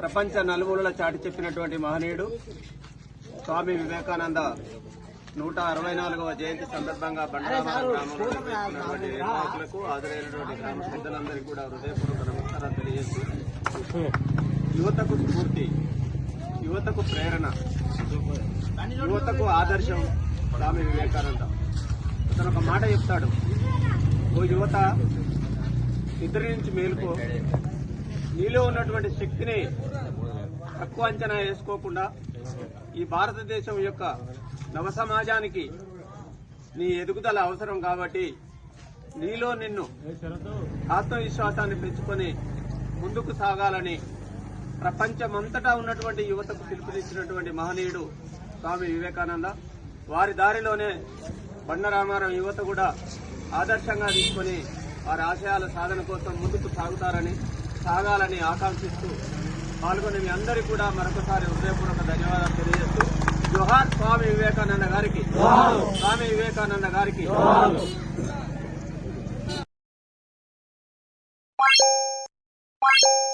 ప్రపంచ నలుమూలల చాటి చెప్పినటువంటి మహనీయుడు స్వామి వివేకానంద నూట అరవై నాలుగవ జయంతి సందర్భంగా బండారామారం గ్రామంలో నిర్వాహకులకు హాజరైనటువంటి గ్రామ పెద్దలందరికీ కూడా హృదయపూర్వక నమస్కారాలు తెలియజేస్తూ యువతకు స్ఫూర్తి యువతకు ప్రేరణ యువతకు ఆదర్శం స్వామి వివేకానంద. అతను ఒక మాట చెప్తాడు. ఓ యువత నిద్ర నుంచి మేలుకో. నీలో ఉన్నటువంటి శక్తిని తక్కువ అంచనా వేసుకోకుండా ఈ భారతదేశం యొక్క నవ సమాజానికి నీ ఎదుగుదల అవసరం కాబట్టి నీలో నిన్ను ఆత్మవిశ్వాసాన్ని పెంచుకొని ముందుకు సాగాలని ప్రపంచమంతటా ఉన్నటువంటి యువతకు పిలుపునిచ్చినటువంటి మహనీయుడు స్వామి వివేకానంద. వారి దారిలోనే బండరామారావు యువత కూడా ఆదర్శంగా తీసుకొని వారి ఆశయాల సాధన కోసం ముందుకు సాగుతారని సాగాలని ఆకాంక్షిస్తూ పాల్గొన్న మీ అందరికీ కూడా మరొకసారి హృదయపూర్వక ధన్యవాదాలు తెలియజేస్తూ జోహార్ స్వామి వివేకానంద గారికి స్వామి వివేకానంద గారికి Thank you.